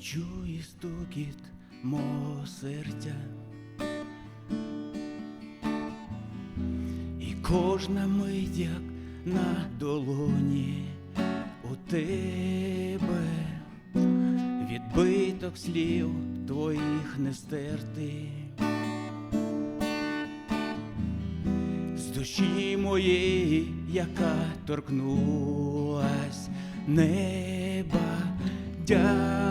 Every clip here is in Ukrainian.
чує стукіт мого серця. І кожна мить, як на долоні у тебе відбиток слів твоїх не стерти. З душі моєї, яка торкнулась неба, дякую,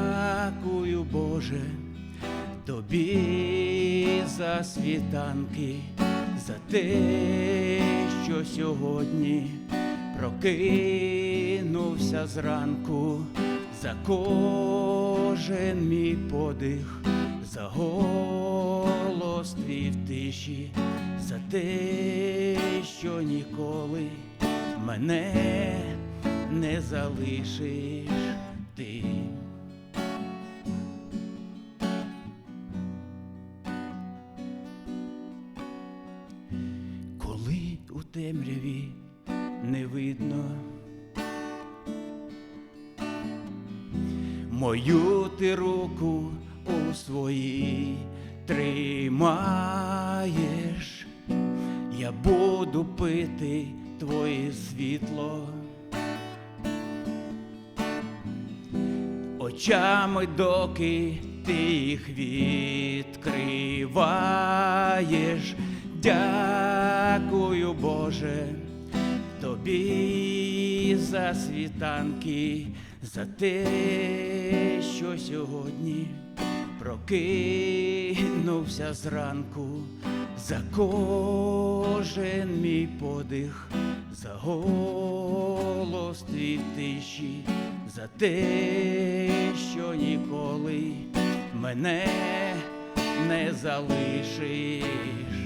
Боже, тобі за світанки, за те, що сьогодні прокинувся зранку, за кожен мій подих, за голос твій в тиші, за те, що ніколи мене не залишиш ти. У темряві не видно мою ти руку у своїй тримаєш, я буду пити твоє світло. Очами, доки ти їх відкриваєш, дякую, Боже, тобі за світанки, за те, що сьогодні прокинувся зранку, за кожен мій подих, за голос твій в тиші, за те, що ніколи мене не залишиш.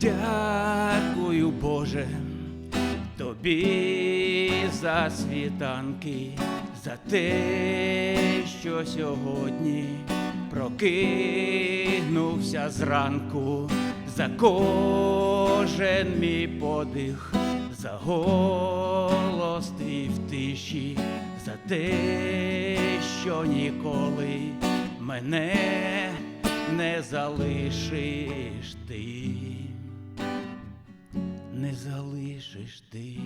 Дякую, Боже, тобі за світанки, за те, що сьогодні прокинувся зранку, за кожен мій подих, за голос твій в тиші, за те, що ніколи мене не залишиш ти, не залишиш ти.